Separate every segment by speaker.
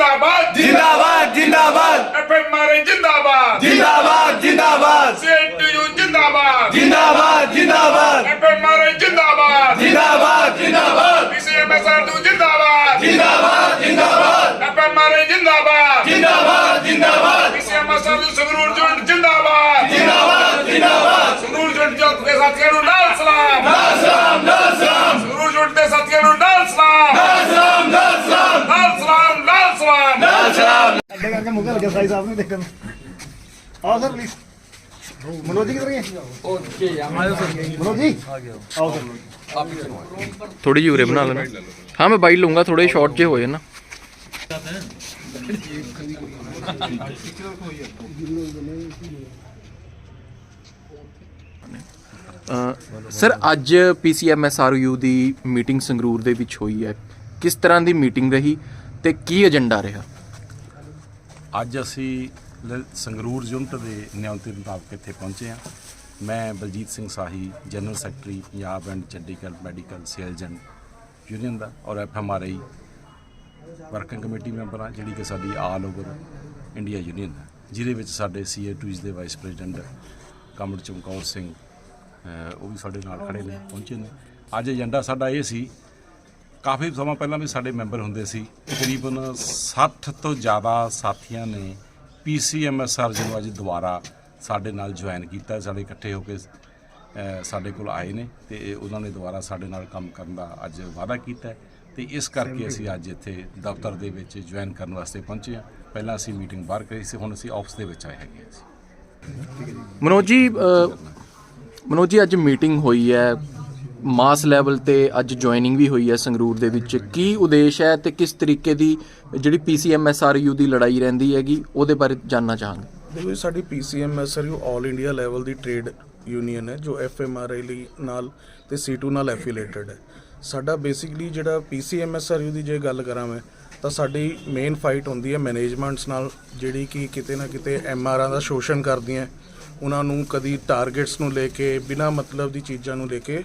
Speaker 1: ਜਿੰਦਾਬਾਦ
Speaker 2: ਜਿੰਦਾਬਾਦ ਜਿੰਦਾਬਾਦ।
Speaker 1: ਐਫਐਮਆਰਏ ਜਿੰਦਾਬਾਦ।
Speaker 2: ਜਿੰਦਾਬਾਦ ਜਿੰਦਾਬਾਦ।
Speaker 1: ਸੀਟੀਯੂ ਜਿੰਦਾਬਾਦ।
Speaker 2: ਜਿੰਦਾਬਾਦ ਜਿੰਦਾਬਾਦ।
Speaker 1: ਐਫਐਮਆਰਏ ਜਿੰਦਾਬਾਦ।
Speaker 2: ਜਿੰਦਾਬਾਦ ਜਿੰਦਾਬਾਦ।
Speaker 1: ਪੀਸੀਐਮਐਸਆਰ ਨੂੰ ਜਿੰਦਾਬਾਦ।
Speaker 2: ਜਿੰਦਾਬਾਦ ਜਿੰਦਾਬਾਦ।
Speaker 1: ਐਫਐਮਆਰਏ ਜਿੰਦਾਬਾਦ।
Speaker 2: ਜਿੰਦਾਬਾਦ ਜਿੰਦਾਬਾਦ।
Speaker 1: ਪੀਸੀਐਮਐਸਆਰ ਨੂੰ ਸੰਗਰੂਰ ਜੁਆਇੰਟ ਜਿੰਦਾਬਾਦ।
Speaker 2: ਜਿੰਦਾਬਾਦ ਜਿੰਦਾਬਾਦ।
Speaker 1: ਸੰਗਰੂਰ ਜੁਆਇੰਟ ਦੇ ਸਾਥੀਆਂ ਨੂੰ ਨਾਲ ਸਲਾਮ
Speaker 2: ਨਾਸਰਾਮ ਨਾਸਰਾਮ
Speaker 1: ਸੰਗਰੂਰ ਜੁਆਇੰਟ ਦੇ ਸਾਥੀਆਂ ਨੂੰ ਨਾਲ ਸਲਾਮ
Speaker 2: ਨਾਸਰਾਮ ਨਾਸਰਾਮ
Speaker 1: ਨਾਲ ਸਲਾਮ ਨਾਲ ਸਲਾਮ
Speaker 2: ਨਾਸਰਾਮ
Speaker 3: ਅੱਡੇ ਕਰਕੇ ਮੁੱਕੇ ਲੱਗੇ ਸਾਈ ਸਾਹਿਬ ਨੂੰ ਦੇਖਣ ਆਓ ਸਰ ਪਲੀਜ਼ ਮਨੋਜ ਜੀ ਕਿਧਰ ਗਏ? ਓਕੇ ਆਇਓ ਸਰ ਮਨੋਜ ਜੀ? ਆਓ ਸਰ।
Speaker 4: ਥੋੜੀ ਜਿਹੀ ਉਰੇ ਬਣਾ ਲੈਣਾ ਹਾਂ ਮੈਂ ਬਾਈਟ ਲਊਂਗਾ ਥੋੜੇ ਸ਼ਾਰਟ ਜੇ ਹੋਏ ਨਾ। ਸਰ ਅੱਜ ਪੀਸੀਐਮਐਸਆਰਯੂ ਦੀ ਮੀਟਿੰਗ ਸੰਗਰੂਰ ਦੇ ਵਿੱਚ ਹੋਈ ਹੈ। ਕਿਸ ਤਰ੍ਹਾਂ ਦੀ ਮੀਟਿੰਗ ਰਹੀ? ਤੇ ਕੀ ਏਜੰਡਾ ਰਿਹਾ?
Speaker 5: ਅੱਜ ਅਸੀਂ ਲ- ਸੰਗਰੂਰ ਯੂਨਿਟ ਦੇ ਨਿਯੰਤਰਣ ਮੁਤਾਬਕ ਇੱਥੇ ਪਹੁੰਚੇ ਹਾਂ। ਮੈਂ Baljit Singh Sahi, general secretary, Punjab and Chandigarh medical sales union ਦਾ ਔਰ ਐਫਐਮਆਰਆਈ ਵਰਕਿੰਗ ਕਮੇਟੀ ਮੈਂਬਰ ਹਾਂ, ਜਿਹੜੀ ਕਿ ਸਾਡੀ ਆਲ ਓਵਰ ਇੰਡੀਆ ਯੂਨੀਅਨ ਹੈ, ਜਿਹਦੇ ਵਿੱਚ ਸਾਡੇ ਸੀਏ2s ਦੇ ਵਾਈਸ ਪ੍ਰੈਜ਼ੀਡੈਂਟ ਕਮਲ ਚਮਕੌਰ ਸਿੰਘ ਉਹ ਵੀ ਸਾਡੇ ਨਾਲ ਖੜੇ ਨੇ, ਪਹੁੰਚੇ ਨੇ। ਅੱਜ ਏਜੰਡਾ ਸਾਡਾ ਇਹ ਸੀ ਕਾਫੀ ਸਮਾਂ ਪਹਿਲਾਂ ਵੀ ਸਾਡੇ ਮੈਂਬਰ ਹੁੰਦੇ ਸੀ। ਤਕਰੀਬਨ 60 ਤੋਂ ਜ਼ਿਆਦਾ ਸਾਥੀਆਂ ਨੇ ਪੀਸੀਐਮਐਸਆਰ ਜਿਹਨੂੰ ਅੱਜ ਦੁਬਾਰਾ ਸਾਡੇ ਨਾਲ ਜੁਆਇਨ ਕੀਤਾ। ਸਾਡੇ ਇਕੱਠੇ ਹੋ ਕੇ ਸਾਡੇ ਕੋਲ ਆਏ ਨੇ ਤੇ ਉਹਨਾਂ ਨੇ ਦੁਬਾਰਾ ਸਾਡੇ ਨਾਲ ਕੰਮ ਕਰਨ ਦਾ ਅੱਜ ਵਾਅਦਾ ਕੀਤਾ। ਹੈ ਤੇ ਇਸ ਕਰਕੇ ਅਸੀਂ ਅੱਜ ਇੱਥੇ ਦਫ਼ਤਰ ਦੇ ਵਿੱਚ ਜੁਆਇਨ ਕਰਨ ਵਾਸਤੇ ਪਹੁੰਚੇ ਹਾਂ। ਪਹਿਲਾਂ ਅਸੀਂ ਮੀਟਿੰਗ ਬਾਹਰ ਕਰੀ ਸੀ, ਹੁਣ ਅਸੀਂ ਆਫਿਸ ਦੇ ਵਿੱਚ ਆਏ ਹੈਗੇ ਹਾਂ ਅਸੀਂ
Speaker 4: ਮਨੋਜ ਜੀ ਮਨੋਜ ਜੀ, ਅੱਜ ਮੀਟਿੰਗ ਹੋਈ ਹੈ। ਮਾਸ ਲੈਵਲ ਤੇ ਅੱਜ ਜੁਆਇਨਿੰਗ ਵੀ ਹੋਈ ਹੈ ਸੰਗਰੂਰ ਦੇ ਵਿੱਚ। ਕੀ ਉਦੇਸ਼ ਹੈ ਤੇ ਕਿਸ ਤਰੀਕੇ ਦੀ ਜਿਹੜੀ ਪੀਸੀਐਮਐਸਆਰਯੂ ਦੀ ਲੜਾਈ ਰਹਿੰਦੀ ਹੈਗੀ, ਉਹਦੇ ਬਾਰੇ ਜਾਨਣਾ ਚਾਹਾਂਗੇ?
Speaker 6: ਦੇਖੋ ਜੀ, ਸਾਡੀ ਪੀਸੀਐਮਐਸਆਰਯੂ ਆਲ ਇੰਡੀਆ ਲੈਵਲ ਦੀ ਟ੍ਰੇਡ ਯੂਨੀਅਨ ਹੈ, ਜੋ ਐਫਐਮਆਰਆਈ ਲਈ ਨਾਲ ਤੇ C2 ਨਾਲ ਐਫੀਲੀਏਟਡ ਹੈ। ਸਾਡਾ ਬੇਸਿਕਲੀ ਜਿਹੜਾ ਪੀਸੀਐਮਐਸਆਰਯੂ ਦੀ ਜੇ ਗੱਲ ਕਰਾਂ ਮੈਂ, ਤਾਂ ਸਾਡੀ ਮੇਨ ਫਾਈਟ ਹੁੰਦੀ ਹੈ ਮੈਨੇਜਮੈਂਟਸ ਨਾਲ, ਜਿਹੜੀ ਕਿ ਕਿਤੇ ਨਾ ਕਿਤੇ ਐਮਆਰਾਂ ਦਾ ਸ਼ੋਸ਼ਣ ਕਰਦੀਆਂ, ਉਹਨਾਂ ਨੂੰ ਕਦੀ ਟਾਰਗੇਟਸ ਨੂੰ ਲੈ ਕੇ, ਬਿਨਾ ਮਤਲਬ ਦੀ ਚੀਜ਼ਾਂ ਨੂੰ ਲੈ ਕੇ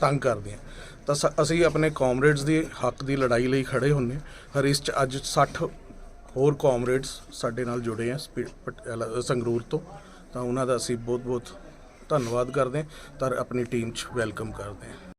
Speaker 6: ਤੰਗ ਕਰਦੀਆਂ ਤਾਂ ਸ- ਅਸੀਂ ਆਪਣੇ ਕਾਮਰੇਡਸ ਦੇ ਹੱਕ ਦੀ ਲੜਾਈ ਲਈ ਖੜੇ ਹੁੰਨੇ ਹਰ ਇਸ ਚ ਅੱਜ 60 ਹੋਰ ਕਾਮਰੇਡਸ ਸਾਡੇ ਨਾਲ ਜੁੜੇ ਆ ਸਪੀ- ਪਟਿਆਲਾ- ਸੰਗਰੂਰ ਤੋਂ। ਤਾਂ ਉਹਨਾਂ ਦਾ ਅਸੀਂ ਬਹੁਤ ਬਹੁਤ ਧੰਨਵਾਦ ਕਰਦੇ ਹਾਂ। ਤਾਂ ਆਪਣੀ ਟੀਮ 'ਚ ਵੈਲਕਮ ਕਰਦੇ ਹਾਂ।